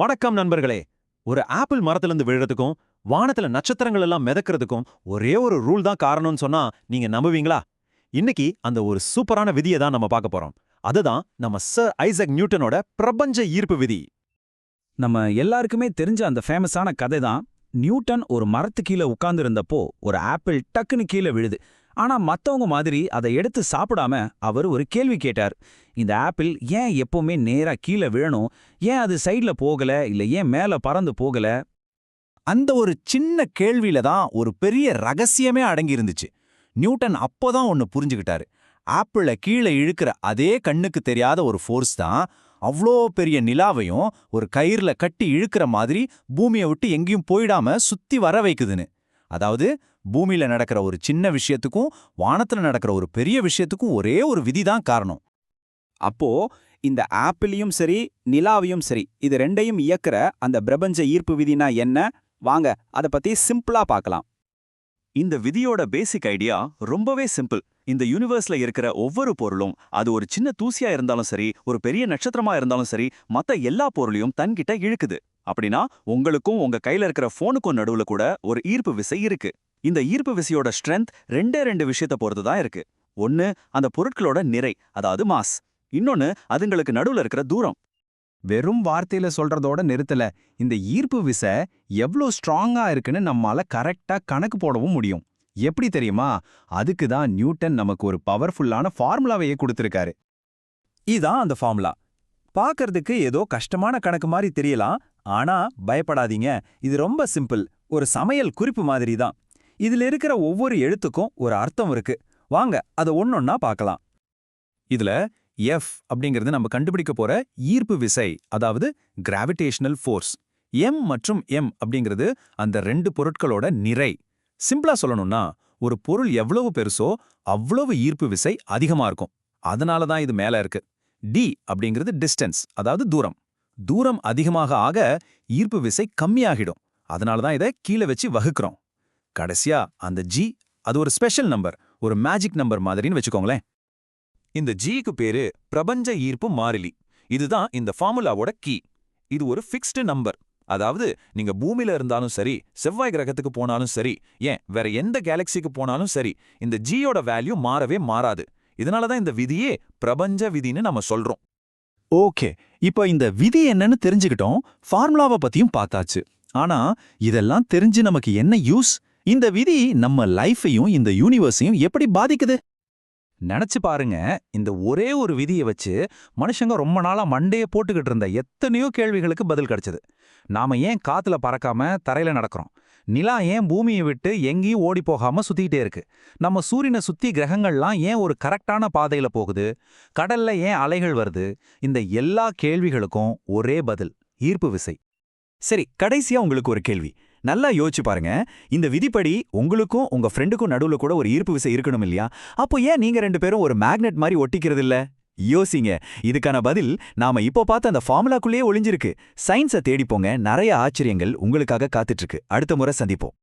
வணக்கம் நண்பர்களே. ஒரு ஆப்பிள் மரத்திலிருந்து விழுறதுக்கும் வானத்துல நட்சத்திரங்கள் எல்லாம் மிதக்கிறதுக்கும் ஒரே ஒரு ரூல் தான் காரணம்னு சொன்னா நீங்க நம்புவீங்களா? இன்னைக்கு அந்த ஒரு சூப்பரான விதியை தான் நம்ம பார்க்க போறோம். அதுதான் நம்ம சர் ஐசக் நியூட்டனோட பிரபஞ்ச ஈர்ப்பு விதி. நம்ம எல்லாருக்குமே தெரிஞ்ச அந்த ஃபேமஸான கதை தான் நியூட்டன் ஒரு மரத்து கீழே உட்கார்ந்திருந்தப்போ ஒரு ஆப்பிள் டக்குன்னு கீழே விழுது. ஆனா மத்தவங்க மாதிரி அதை எடுத்து சாப்பிடாம அவர் ஒரு கேள்வி கேட்டார். இந்த ஆப்பிள் ஏன் எப்பவுமே நேரா கீழே விழணும்? ஏன் அது சைடுல போகல? இல்ல ஏன் மேல பறந்து போகல? அந்த ஒரு சின்ன கேள்வியில தான் ஒரு பெரிய ரகசியமே அடங்கியிருந்துச்சு. நியூட்டன் அப்போதான் ஒன்று புரிஞ்சுக்கிட்டாரு. ஆப்பிளை கீழே இழுக்கிற அதே கண்ணுக்கு தெரியாத ஒரு ஃபோர்ஸ் தான் அவ்வளோ பெரிய நிலாவையும் ஒரு கயிறுல கட்டி இழுக்கிற மாதிரி பூமியை விட்டு எங்கேயும் போயிடாம சுத்தி வர வைக்குதுன்னு. அதாவது பூமியில நடக்கிற ஒரு சின்ன விஷயத்துக்கும் வானத்துல நடக்கிற ஒரு பெரிய விஷயத்துக்கும் ஒரே ஒரு விதி தான் காரணம். அப்போ இந்த ஆப்பிளையும் சரி நிலாவையும் சரி இது ரெண்டையும் இயக்குற அந்த பிரபஞ்ச ஈர்ப்பு விதினா என்ன? வாங்க அதை பத்தி சிம்பிளா பார்க்கலாம் இந்த விதியோட பேசிக் ஐடியா ரொம்பவே சிம்பிள். இந்த யூனிவர்ஸ்ல இருக்கிற ஒவ்வொரு பொருளும் அது ஒரு சின்ன தூசியா இருந்தாலும் சரி ஒரு பெரிய நட்சத்திரமா இருந்தாலும் சரி மத்த எல்லா பொருளையும் தன்கிட்ட இழுக்குது. அப்படின்னா உங்களுக்கும் உங்க கையில இருக்கிற போனுக்கும் நடுவுல கூட ஒரு ஈர்ப்பு விசை இருக்கு. இந்த ஈர்ப்பு விசையோட ஸ்ட்ரென்த் ரெண்டே ரெண்டு விஷயத்த பொறுத்து தான் இருக்கு. ஒன்னு அந்த பொருட்களோட நிறை அதாவது மாஸ் இன்னொன்னு அதுங்களுக்கு நடுவுல இருக்கிற தூரம். வெறும் வார்த்தையில சொல்றதோட நிறுத்தல. இந்த ஈர்ப்பு விசை எவ்ளோ ஸ்ட்ராங்கா இருக்குன்னு நம்மால கரெக்டா கணக்கு போடவும் முடியும். எப்படி தெரியுமா? அதுக்கு தான் நியூட்டன் நமக்கு ஒரு பவர்ஃபுல்லான ஃபார்முலாவையே கொடுத்திருக்காரு. இதான் அந்த ஃபார்முலா. பார்க்கறதுக்கு ஏதோ கஷ்டமான கணக்கு மாதிரி தெரியலாம் ஆனா பயப்படாதீங்க. இது ரொம்ப சிம்பிள். ஒரு சமையல் குறிப்பு மாதிரி தான் இதுல இருக்கிற ஒவ்வொரு எழுத்துக்கும் ஒரு அர்த்தம் இருக்கு. வாங்க அதை ஒன்னொன்னா பார்க்கலாம். இதுல எஃப் அப்படிங்கிறது நம்ம கண்டுபிடிக்க போற ஈர்ப்பு விசை அதாவது கிராவிடேஷனல் ஃபோர்ஸ் எம் மற்றும் எம் அப்படிங்கிறது அந்த ரெண்டு பொருட்களோட நிறை. சிம்பிளா சொல்லணும்னா ஒரு பொருள் எவ்வளவு பெருசோ அவ்வளவு ஈர்ப்பு விசை அதிகமா இருக்கும். அதனால தான் இது மேல இருக்கு. டி அப்படிங்கிறது டிஸ்டன்ஸ் அதாவது தூரம். தூரம் அதிகமாக ஆக ஈர்ப்பு விசை கம்மியாகிடும். அதனால தான் இதை கீழே வச்சு வகுக்கிறோம். கடைசியா அந்த ஜி அது ஒரு ஸ்பெஷல் நம்பர் ஒரு மேஜிக் நம்பர் மாதிரின்னு வச்சுக்கோங்களேன். இந்த ஜிக்கு பேரு பிரபஞ்ச ஈர்ப்பு மாறிலி. இதுதான் இந்த ஃபார்முலாவோட கீ இது ஒரு ஃபிக்ஸ்டு நம்பர் அதாவது நீங்க பூமியில இருந்தாலும் சரி செவ்வாய் கிரகத்துக்கு போனாலும் சரி ஏன் வேற எந்த கேலக்சிக்கு போனாலும் சரி இந்த ஜியோட வேல்யூ மாறவே மாறாது. இதனால தான் இந்த விதியே பிரபஞ்ச விதின்னு நம்ம சொல்றோம். ஓகே. இப்போ இந்த விதி என்னன்னு தெரிஞ்சுக்கிட்டோம். ஃபார்முலாவை பத்தியும் பார்த்தாச்சு. ஆனா இதெல்லாம் தெரிஞ்சு நமக்கு என்ன யூஸ்? இந்த விதி நம்ம லைஃபையும் இந்த யூனிவர்ஸையும் எப்படி பாதிக்குது? நினைச்சு பாருங்க. இந்த ஒரே ஒரு விதியை வச்சு மனுஷங்க ரொம்ப நாளா மண்டையை போட்டுக்கிட்டு இருந்த எத்தனையோ கேள்விகளுக்கு பதில் கிடைச்சது. நாம ஏன் காத்துல பறக்காம தரையில நடக்கிறோம்? நிலா ஏன் பூமியை விட்டு எங்கேயும் ஓடி போகாம சுத்திக்கிட்டே இருக்கு? நம்ம சூரியனை சுத்தி கிரகங்கள்லாம் ஏன் ஒரு கரெக்டான பாதையில போகுது? கடல்ல ஏன் அலைகள் வருது? இந்த எல்லா கேள்விகளுக்கும் ஒரே பதில் ஈர்ப்பு விசை. சரி கடைசியா உங்களுக்கு ஒரு கேள்வி. நல்லா யோசிச்சு பாருங்க. இந்த விதிப்படி உங்களுக்கும் உங்க ஃப்ரெண்டுக்கும் நடுவுல கூட ஒரு ஈர்ப்பு விசை இருக்கணும் இல்லையா? அப்போ ஏன் நீங்க ரெண்டு பேரும் ஒரு மேக்னெட் மாதிரி ஒட்டிக்கிறது இல்ல யோசிங்க. இதுக்கான பதில் நாம இப்போ பார்த்த அந்த ஃபார்முலாக்குள்ளேயே ஒளிஞ்சிருக்கு. சயின்ஸை தேடிப்போங்க நிறைய ஆச்சரியங்கள் உங்களுக்காக காத்துட்டு இருக்கு. அடுத்த முறை சந்திப்போம்.